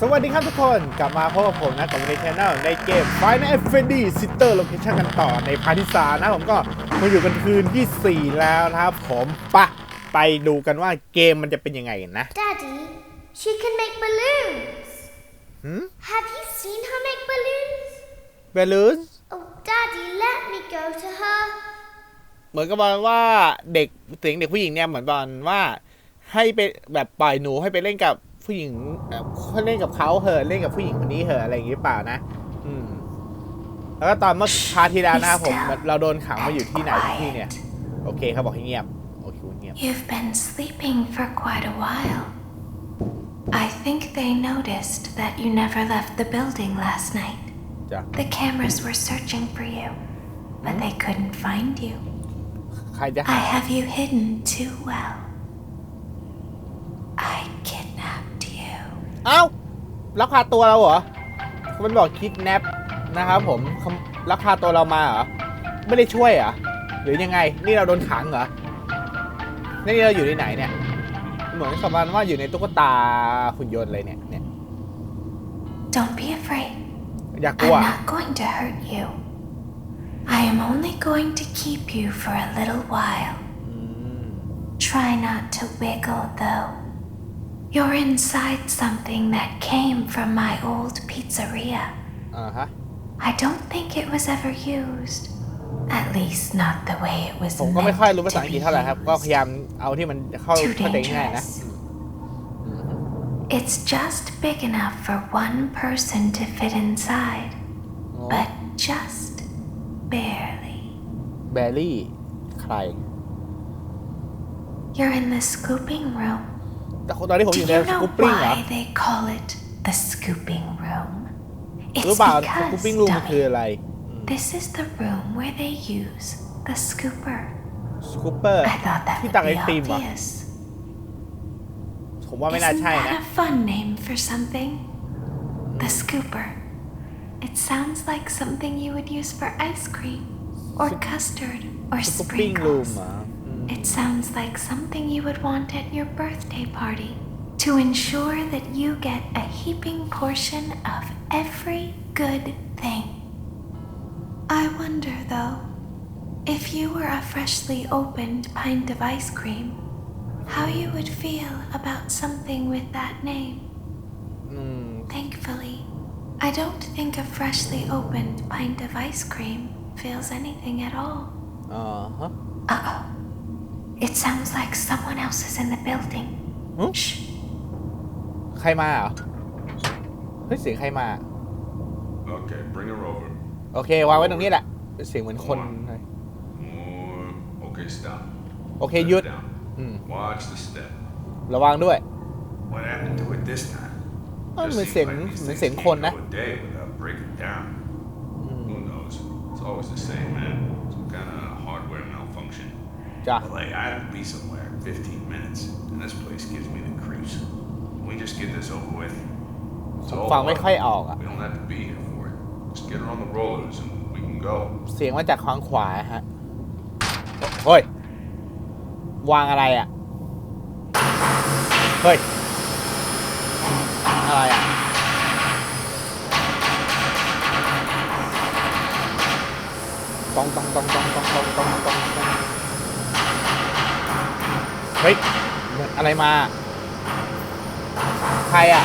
สวัสดีครับทุกคนกลับมาพบกับผมนะกับในช anel ในเกม Final Fantasy Sister Location กันต่อในพาร์ทที่สามนะผมก็มาอยู่กันคืนที่ 4 แล้วนะครับผมปะไปดูกันว่าเกมมันจะเป็นยังไงนะ Daddy, she can make balloons. Hmm? Have you seen her make balloons? เบลูน Oh, Daddy, let me go to her. เหมือนกับว่าเด็กเสียงเด็กผู้หญิงเนี่ยเหมือนบอลว่าให้ไปแบบปล่อยหนูให้ไปเล่นกับ ผู้หญิงเอ่อเล่นกับเขาเหอะเล่นกับผู้หญิงคนนี้เหอะอะไรอย่างงี้เปล่านะอืม แล้วก็ตอนเมื่อพาร์ทที่แล้วนะครับผม เราโดนขังมาอยู่ที่ไหนที่เนี่ย โอเคเขาบอกให้เงียบ โอเคเงียบ You've been sleeping for quite a while. I think they noticed that you never left the building last night. จ้ะ The cameras were searching for you, but they couldn't find you. ใครจะ I หา have you hidden too well. I kidnapped you. เอ้าลักพาตัวเราเหรอ มันบอกคิดแนปนะครับผมเขาลักพาตัวเรามาเหรอ ไม่ได้ช่วยเหรอ หรือยังไง นี่เราโดนขังเหรอ นี่เราอยู่ที่ไหนเนี่ย เหมือนกับมันว่าอยู่ในตุ๊กตาหุ่นยนต์เลยเนี่ยเนี่ย Don't be afraid. อยากกลัว I'm not going to hurt you. I am only going to keep you for a little while. อืม Try not to wiggle, though. You're inside something that came from my old pizzeria. อ่าฮะ I don't think it was ever used. At least not the way it was ผมก็ meant ไม่ค่อยรู้ภาษา to อังกฤษ be เท่าไหร่ครับ ก็พยายาม used. เอาที่มันเข้า Too เข้าใจง่ายๆนะ dangerous. It's just big enough for one person to fit inside, อ๋อ but just barely. แบรี่ ใคร You're in the scooping room. แต่ตอนนี้ผม Do อ you ยู่ในส know กูปปิ้งเหรอ why they call it the scooping room? รู้ It's เปล่าส because, กูปปิ้งรูมมันคือ dummy, อะไร this is the room where they use the scooper. สกูปเปอร์ I thought that ที่ would ตักไอ be ติมเหรอ obvious. ผมว่าไม่น่า Isn't ใช่นะ that a fun name for something? The scooper. It sounds like something you would use for ice cream, or custard, or สกูปปิ้งรูม sprinkles. It sounds like something you would want at your birthday party to ensure that you get a heaping portion of every good thing. I wonder, though, if you were a freshly opened pint of ice cream, how you would feel about something with that name. Mm. Thankfully, I don't think a freshly opened pint of ice cream feels anything at all. Uh huh. Uh oh. It sounds like someone else is in the building. Hmm? Shh. ใครมาเหรอ เฮ้ยเสียงใครมา Okay, bring her over. โอเควางไว้ตรงนี้แหละ เสียงเหมือนคนเลย More. Okay, stop. โอเค Put หยุด it down. อืม Watch the step. ระวังด้วย What happened to it this time? เอ้ย Just เหมือน seems เสียง like these เหมือน things เสียง can't คนนะ go a day without breaking down. Who knows? It's always the same, man. จ้ะ But like, I have to be somewhere in 15 minutes, and this place gives me the creeps. Can we just get this over with? It's ผม all ฟังไม่ค่อยออก work. อะ We don't have to be here for it. Just get her on the rollers and we can go. เสียงมาจากทางขวาฮะเฮ้ย วางอะไรอ่ะ เฮ้ย เฮ้ยเหมือนอะไรมา ใครอะ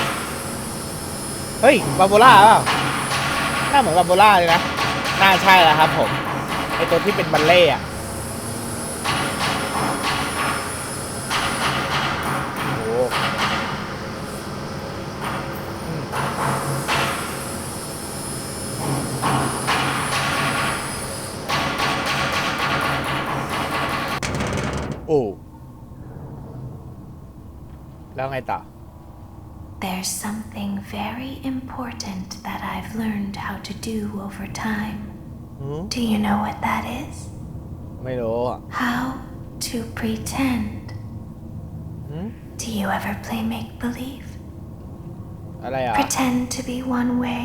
เฮ้ยบาโบล่าเปล่าหน้าเหมือนบาโบล่าเลยนะ น่าใช่แล้วครับผม ไอตัวที่เป็นบัลเล่อะ how to do over time. หืม Do you know what that is? ไม่รู้อะ How to pretend. หืม Do you ever play make believe? อะไรอ่ะ Pretend to be one way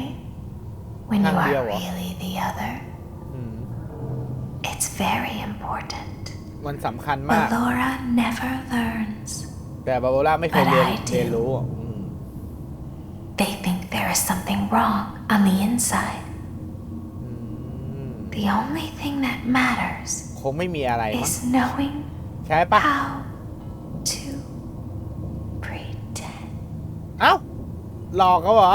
when you Hang are deal, what? really the other. อืม It's very important. มันสำคัญมาก Laura never learns. แต่บาโบล่าไม่เคย But เรียน I do. เรียนรู้อ่ะอืม they think there is something wrong on the inside. The only thing that matters คงไม่มีอะไรมั้ง is knowing ใช่ปะ how to pretend. เอ้า หลอกเขาเหรอ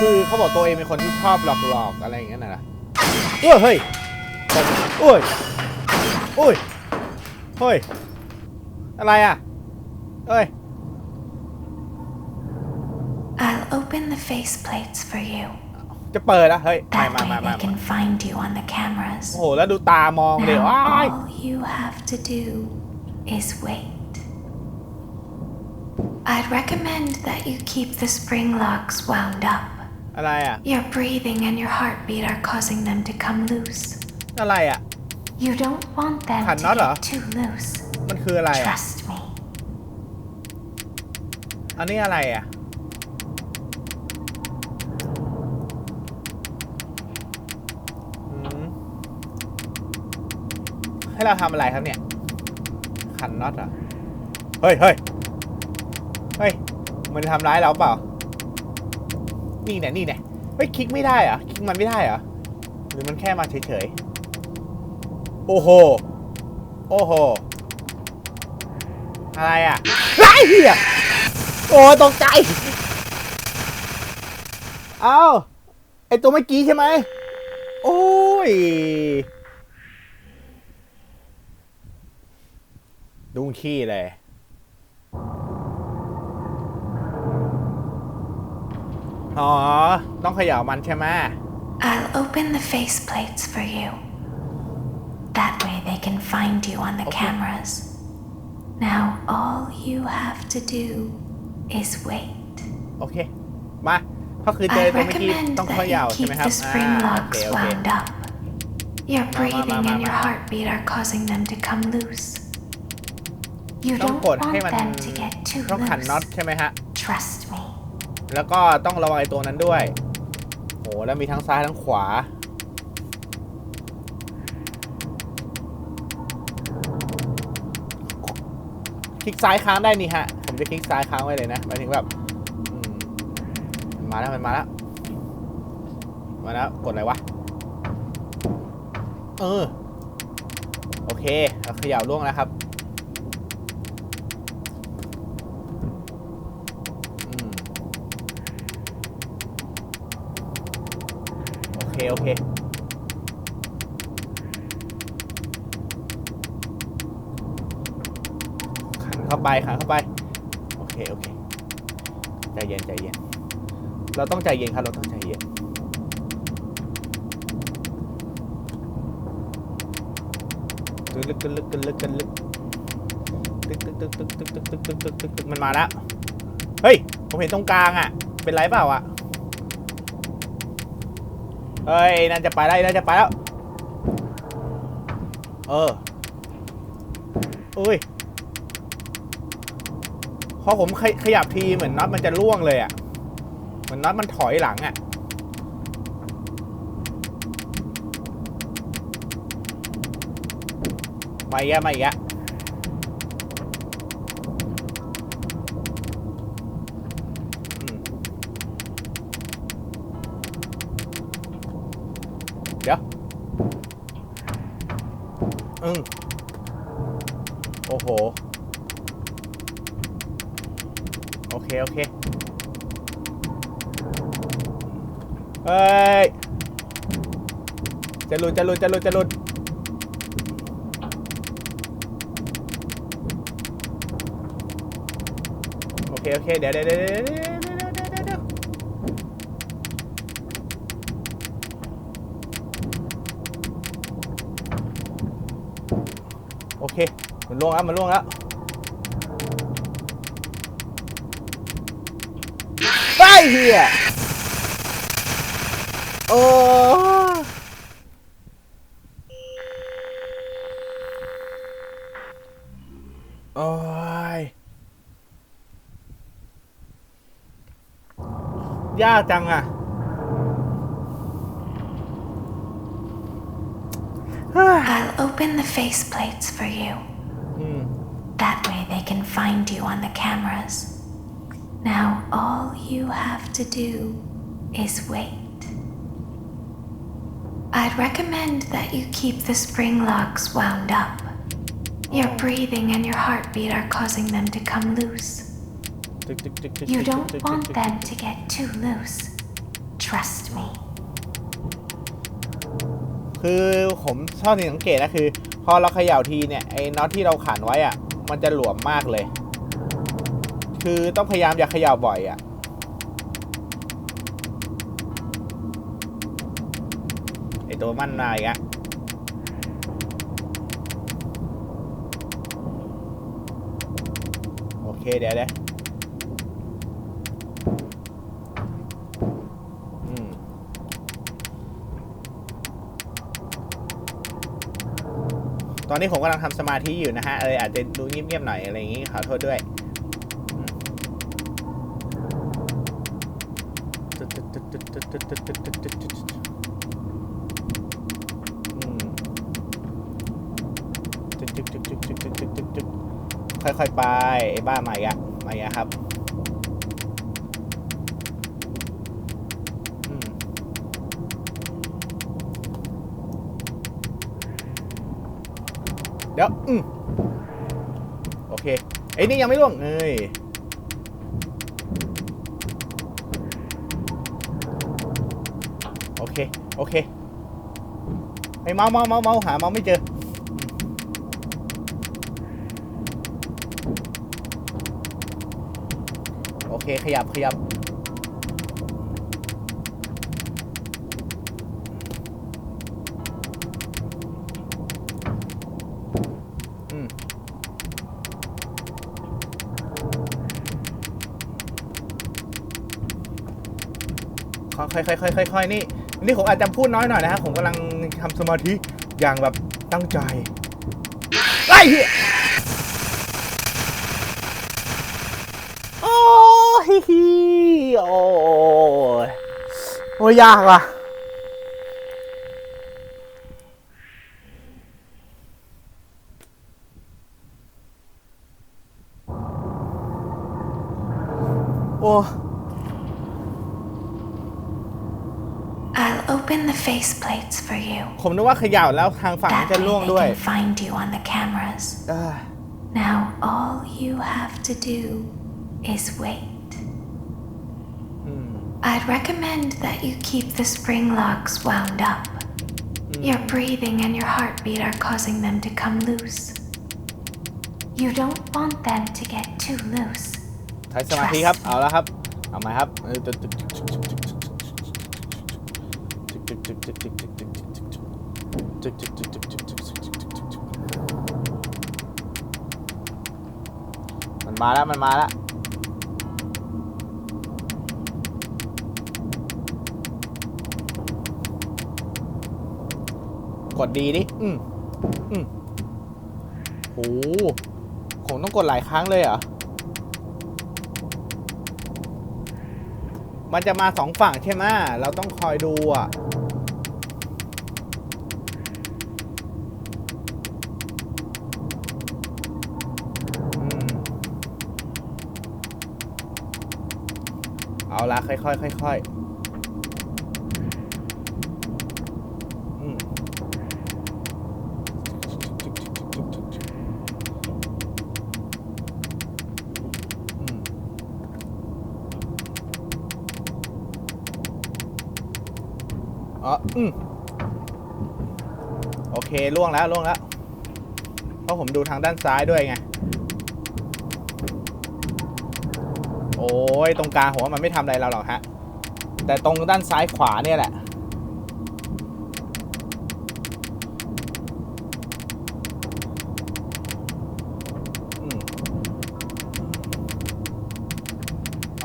คือเขาบอกตัวเองเป็นคนที่ชอบหลอกหลอกๆอะไรอย่างเงี้ยน่ะนะเอ้ยเฮ้ยผมโอ้ยโอ้ยเฮ้ย อะไรอะเอ้ย open the faceplates for you. จะเปิดอะเฮ้ย มา That มา way มามา they can find you on the cameras. โอ้โห แล้วดูตามองเลยว้าย Now all you have to do is wait. I'd recommend that you keep the spring locks wound up. อะไรอ่ะ Your breathing and your heartbeat are causing them to come loose. อะไรอ่ะ You don't want them Hẳn to nó hả? get too loose. มันคืออะไรอ่ะ Trust me. อันนี้อะไรอ่ะ ให้เราทำอะไรครับเนี่ยขันน็อตเหรอะเฮ้ยเฮ้ยเฮ้ย มันทำร้ายเราเปล่า นี่เนี่ยนี่เนี่ยเฮ้ยคลิกไม่ได้เหรอคลิกมันไม่ได้เหรอ หรือมันแค่มาเฉยๆ โอ้โห โอ้โห อะไรอะไอ้เหี้ยโอ้ตกใจ เอาไอตัวเมื่อกี้ใช่ไหม โอ้ย ดุ้งขี้เลย อ๋อ ต้องเขย่ามันใช่ไหม I'll open the faceplates for you. That way they can find you on the Okay. cameras. Now all you have to do is wait. โอเค มา ก็คือเจอ I ตัวเมื่อกี้ recommend ต้องเข that ย่า you ใช่ไหม keep ครับ the spring อ่าโอเค locks โอเค wound up. Your ma, breathing ma, and ma, your ma. heartbeat are causing them to come loose. You ต้อง don't กด want ให้มัน them to get too ต้องขันน็อต loose. ใช่ไหมฮะ Trust me. แล้วก็ต้องระวังไอ้ตัวนั้นด้วยโหแล้วมีทั้งซ้ายทั้งขวา คลิกซ้ายค้างได้นี่ฮะ ผมจะคลิกซ้ายค้างไว้เลยนะหมายถึงแบบอืมมาแล้วมันมาแล้ว มาแล้ว กดอะไรวะ เออ โอเคเราเขย่าล่วงแล้วครับ เคโอเคขันเข้าไปขันเข้าไป โอเคโอเคใจเย็นใจเย็น เราต้องใจเย็นครับเราต้องใจเย็นกึลึกกึลึกกึลึกกึลึกตึกตึกตึกตึกตึกตึกตึกตึกตึกตึกตึกมันมาแล้วเฮ้ยผมเห็นตรงกลางอะเป็นไรเปล่าอะ เฮ้ยนั่นจะไปแล้วนั่นจะไปแล้ว เอออุ้ยพอผมขยขยับทีเหมือนน็อตมันจะล่วงเลยอะ่ะ เหมือนน็อตมันถอยหลังอะ่ะมาอีกแล้วมาอีกแล้ว อืมโอ้โห โอเค โอเค เฮ้ย จะหลุดจะหลุดจะหลุดจะหลุดโอเค โอเค เดี๋ยวเดี๋ยวเดี๋ยว มันล่วงแล้วมันล่วงแล้วไปเฮียโอ้โอ้ยยากจังอะ I'll open the faceplates for you. อืม That way they can find you on the cameras. Now all you have to do is wait. I'd recommend that you keep the spring locks wound up. Your breathing and your heartbeat are causing them to come loose. ตึกตึกตึกตึก You ตึก don't ตึก want ตึก them to get too loose. Trust me. คือผมชอบที่สังเกตนะคือ พอเราเขย่าทีเนี่ยไอ้น็อตที่เราขันไว้อะ มันจะหลวมมากเลย คือต้องพยายามอย่าเขย่าบ่อยอะไอตัวมันนาอีกะโอเคเดี๋ยวเดี๋ยว ตอนนี้ผมกำลังทำสมาธิอยู่นะฮะเอออาจจะดูเงียบๆหน่อยอะไรอย่างงี้ขอโทษด้วยค่อยๆไปไอ้บ้ามาอีกอะมาอีกอะครับ ดี๋ยวอืมโอเคไอ้ยนี่ยังไม่ล่วงเอ้ยโอเค โอเคไอ้เมาเมาเมาเมาหาเมาไม่เจอโอเคขยับขยับ ค่อยค่อยค่อยค่อยค่อยๆนี่นี่ผมอาจจะพูดน้อยหน่อยนะฮะผมกำลังทำสมาธิอย่างแบบตั้งใจไอ้เหี้ยโอ้ฮิฮิโอ้โอ้ยากว่ะโอ้ open the faceplates for you. ผมนึกว่าเขย่าแล้วทางฝั่งนั้น That จะ way ล่วง they ด้วย can find you on the cameras. เอ้ย Now all you have to do is wait. อืม I'd recommend that you keep the spring locks wound up. Your breathing and your heartbeat are causing them to come loose. You don't want them to get too loose. ใช้สมาธิครับ เอาแล้วครับ เอามาครับ มันมาแล้ว มันมาแล้วกดดีดิ อืมอืมโหผมต้องกดหลายครั้งเลยเหรอ มันจะมาสองฝั่งใช่ไหมเราต้องคอยดูอะ ละค่อยๆค่อยๆอืมอ๋ออืมโอเคล่วงแล้วล่วงแล้ว เพราะผมดูทางด้านซ้ายด้วยไง ยตรงกลางผมว่ามันไม่ทำอะไรเราหรอกฮะ แต่ตรงด้านซ้ายขวาเนี่ยแหละ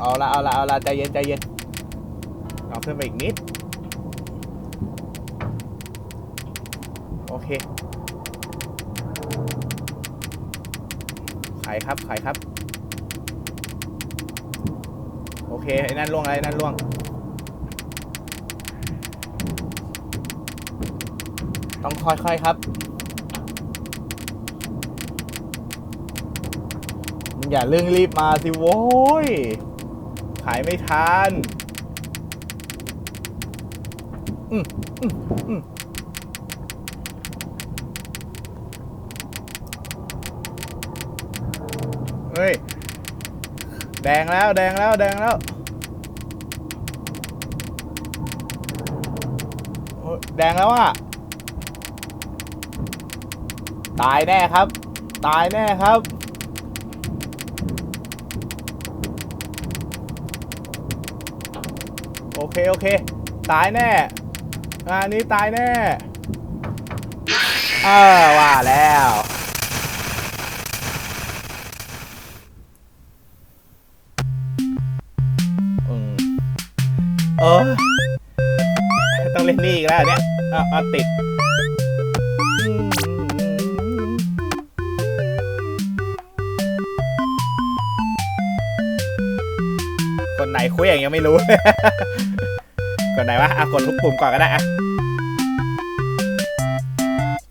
อเอาละเอาละเอาละใจเย็นใจเย็นเอาเพิ่มไปอีกนิด โอเคไขครับไขครับ อเคไอ้นั่นล่วงไอ้นั่นล่วงต้องค่อยๆครับมึงอย่าเรื่องรีบมาสิโว้ยขายไม่ทันอืมอืมอืมเฮ้ย แดงแล้วแดงแล้วแดงแล้วโอ้ยแดงแล้วอะ ตายแน่ครับ ตายแน่ครับ โอเค โอเค ตายแน่งานนี้ตายแน่ เออว่าแล้ว องเล่นนี่อีกแล้วเนี่ยอ่อติด คนไหนคุยอย่างยังไม่รู้ คนไหนวะอะกดทุกปุ่มก่อนก็ได้อะ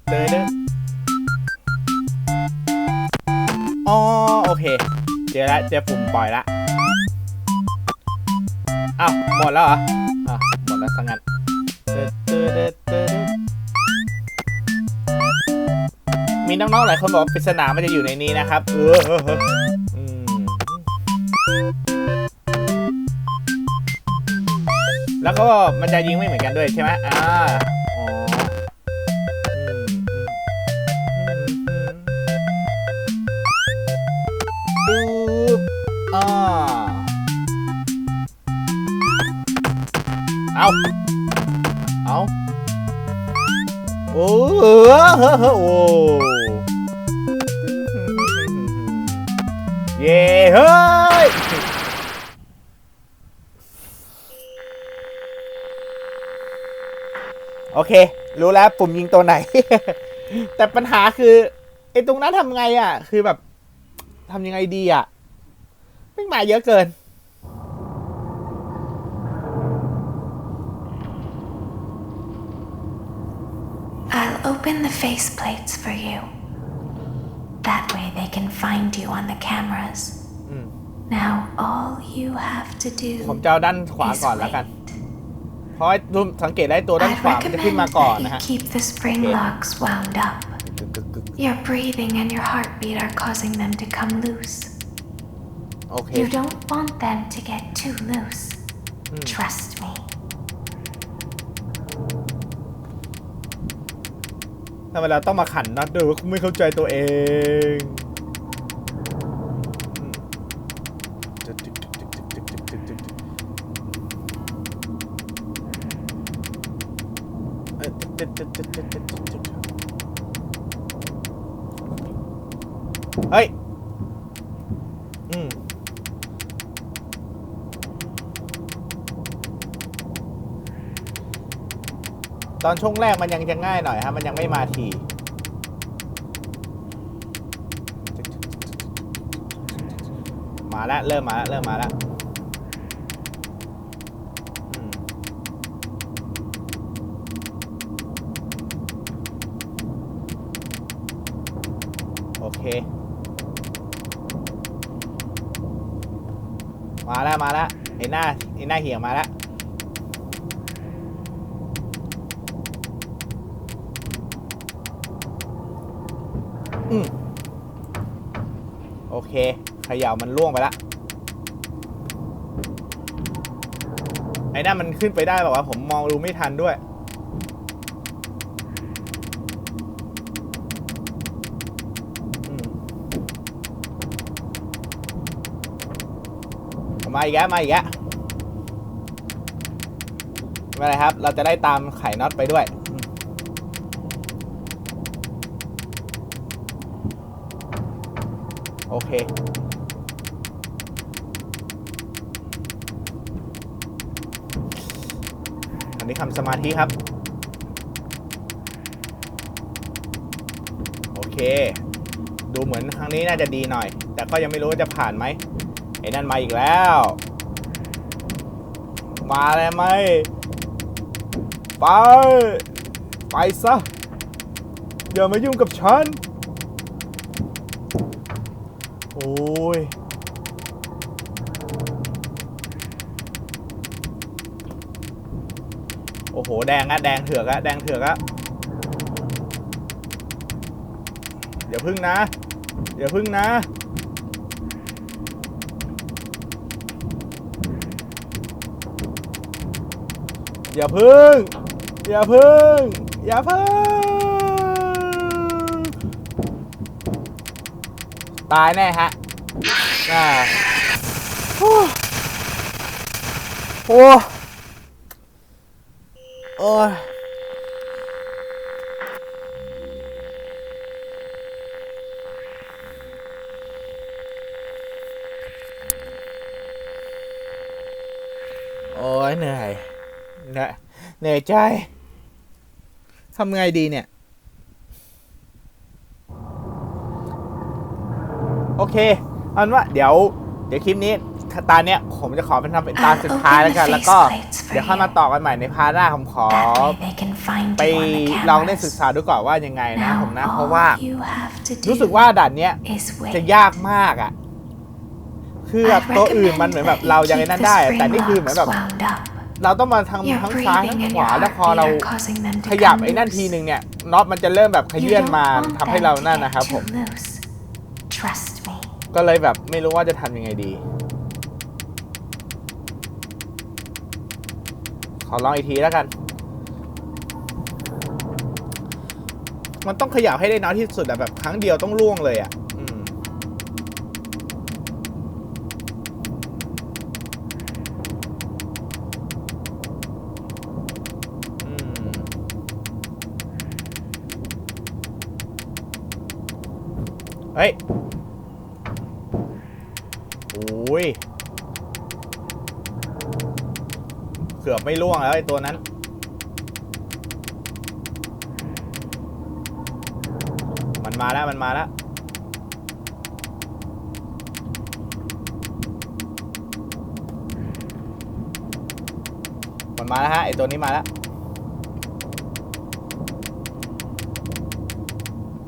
เดินเดินอ๋อโอเค เจอแล้วเจอปุ่มปล่อยละอ้าวหมดแล้วเหรอ น้องๆหลายคนบอกว่าปริศนามันจะอยู่ในนี้นะครับเออแล้วก็มันจะยิงไม่เหมือนกันด้วยใช่ไหมอ่าอ๋ออืมอืมอืมปึ๊บอ่าเอาเอาโอ้เออเฮ้อเฮ้อโอ้ เย้เฮ้ย โอเค รู้แล้วปุ่มยิงตัวไหน แต่ปัญหาคือไอ้ตรงนั้นทำไงอะ คือแบบทำยังไงดีอะไม่มาเยอะเกิน I'll open the faceplates for you. That way they can find you on the cameras. Mm. Now all you have to do ผมจะเอาด้านขวา is ก่อนแล้วกัน wait. เพราะว่าดูสังเกตได้ตัวด้าน I'd ขวามันจะขึ้นมา recommend ก่อน that นะ you ฮะ keep the spring Okay. locks wound up. Your breathing and your heartbeat are causing them to come loose. โอเค You don't want them to get too loose. Hmm. Trust me. ทำไมเราต้องมาขันนะเด้วยวะไม่เข้าใจตัวเอง ตอนช่วงแรกมันยังจะง่ายหน่อยฮะมันยังไม่มาทีมาแล้วเริ่มมาแล้วเริ่มมาแล้วโอเค มาแล้วมาแล้วไอ้หน้าไอ้หน้าเหี่ยมาแล้ว เคเขย่ามันล่วงไปละ ไอ้นั่นมันขึ้นไปได้แบบว่าผมมองดูไม่ทันด้วย มาอีกแล้วมาอีกแล้วไม่เป็นไรครับ เราจะได้ตามไข่น็อตไปด้วย โอเค อันนี้คำสมาธิครับ โอเค ดูเหมือนครั้งนี้น่าจะดีหน่อย แต่ก็ยังไม่รู้ว่าจะผ่านไหมไอ้นั่นมาอีกแล้ว มาแล้วไหม ไป ไปซะ อย่ามายุ่งกับฉัน อ้ยโอ้โห แดงอะแดงเถือกอะแดงเถือกอะอย่าพึ่งนะ อย่าพึ่งนะ อย่าพึ่ง อย่าพึ่ง อย่าพึ่ง ตายแน่ฮะอ่าโอ้โอ้โอ้ยโอ้ยเหนื่อยเหนื่อยเหนื่อยใจทำไงดีเนี่ย โอเคเอาเป็นว่าเดี๋ยวเดี๋ยวคลิปนี้ตาเนี้ยผมจะขอเป็นทำเป็นตาสุดท้ายแล้วกัน แล้วก็เดี๋ยวค่อยมาต่อกันใหม่ในพาร์ทหน้าผมขอ That way they can find ไป you on the ลองเล่นศึก cameras. ษาดูก่อนว่ายังไงนะ Now ผมนะ เพราะ all ว่า you have to do รู้สึกว่าด่านเนี้ย is wait. จะยากมากอะ คือแบบ I ตัวอื่นมัน recommend เหมือนแบบ that you เรายัง keep ไอ้นั่น the ได้อะ spring แต่นี่คือเหมือนแบบ locks wound up. เราต้องมาทำ Your ทั้งซ้ายทั้ง breathing and ขวา your แล้วพอเรา heartbeat are causing them to ขยับ come ไอ้นั่น loose. ทีนึงเนี่ยน็อตมันจะเริ่มแบบข You ยื่น don't มา want ทำให้ them เรา to นั่น get นะครับผ too ม loose. Trust me. ก็เลยแบบไม่รู้ว่าจะทำยังไงดี ขอลองอีกทีแล้วกัน มันต้องขยับให้ได้น้อยที่สุดอะแบบครั้งเดียวต้องล่วงเลยอะอืมอืมเฮ้ยโอ้ ยเกือบไม่ล่วงแล้วไอ้ตัวนั้น มันมาแล้วมันมาแล้วมันมาแล้วฮะไอ้ตัวนี้มาแล้ว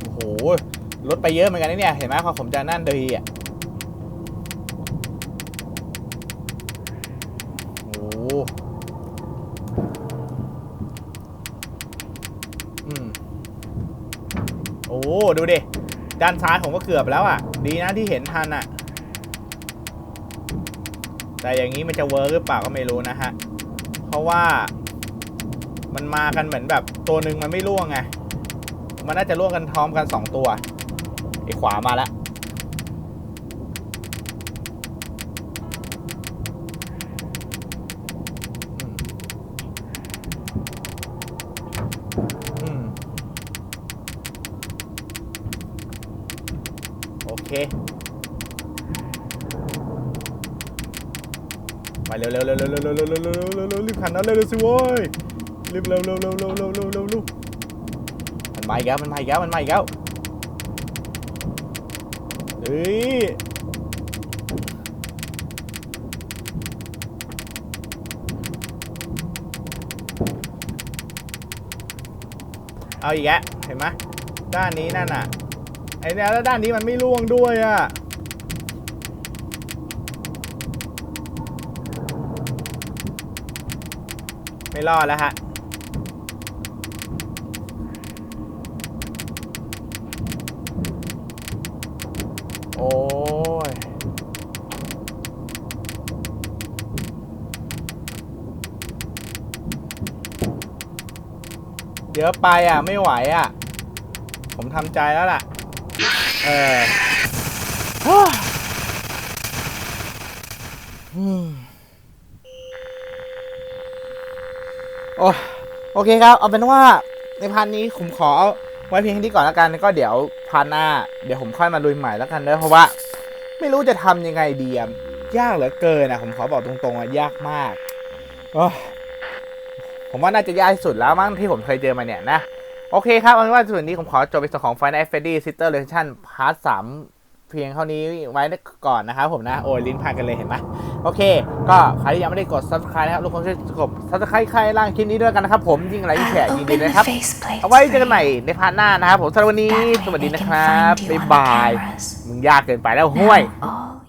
โอ้โหลดไปเยอะเหมือนกันนะเนี่ย เห็นไหมพอผมจะนั่นดีอะ อ้โหอืมโอ้ดูดิ ด้านซ้ายผมก็เกือบแล้วอะ ดีนะที่เห็นทันอะ แต่อย่างนี้มันจะเวิร์กหรือเปล่าก็ไม่รู้นะฮะ เพราะว่า มันมากันเหมือนแบบ ตัวหนึ่งมันไม่ล่วงไง มันน่าจะล่วงกันพร้อมกันสองตัวไอ้ขวามาแล้ว เร็วเร็วเร็วเร็วเร็วเร็วเร็วเร็วเร็วเร็วรีบขันนะเร็วเร็วสิโว้ยรีบเร็วเร็วเร็วเร็วเร็วเร็วเร็วเร็วมันมาอีกแล้วมันมาอีกแล้วมันมาอีกแล้วเฮ้ยเอาอีกแล้วเห็นไหมด้านนี้นั่นน่ะไอ้เนี่ยแล้วด้านนี้มันไม่ร่วงด้วยอะ รอดแล้วฮะโอ้ยเยอะไปอะ ไม่ไหวอะ ผมทำใจแล้วล่ะ เออ อืม โอ้โอเคครับ เอาเป็นว่าในพาร์ทนี้ผมขอไว้เพียงท่านี้ก่อนแล้วกันแล้วก็เดี๋ยวพาร์ทหน้า เดี๋ยวผมค่อยมาลุยใหม่แล้วกันเนะเพราะว่า ไม่รู้จะทำยังไงดีอะยากเหลือเกินอะผมขอบอกตรงๆอะยากมากโอ้ผมว่าน่าจะยากที่สุดแล้วมั้งที่ผมเคยเจอมาเนี่ยนะ โอเคครับเอาเป็นว่าส่วนนี้ผมขอจบในส่วนของ Final Fantasy Sister Relation Part 3 พียงเท่านี้ไว้ก่อนนะครับผมนะโอ้ยลิ้นพันกันเลยเห็นไหมโอเค ก็ใครที่ยังไม่ได้กด subscribe นะครับทุกคนช่วยกด subscribe ใครล่างคลิปนี้ด้วยกันนะครับผมยิ่งอะไรยิ่งแชร์ I'll ยินดี open นะ the ครับ faceplates เอาไว้เจอกัน for ใหม่ you. ในพาร์ทหน้านะครับผมสำหรับวันนี้ That way สวัสดี they นะ can ครับ find you บ๊าย on the บาย cameras. มึงยากเกินไปแล้วห้วย Now all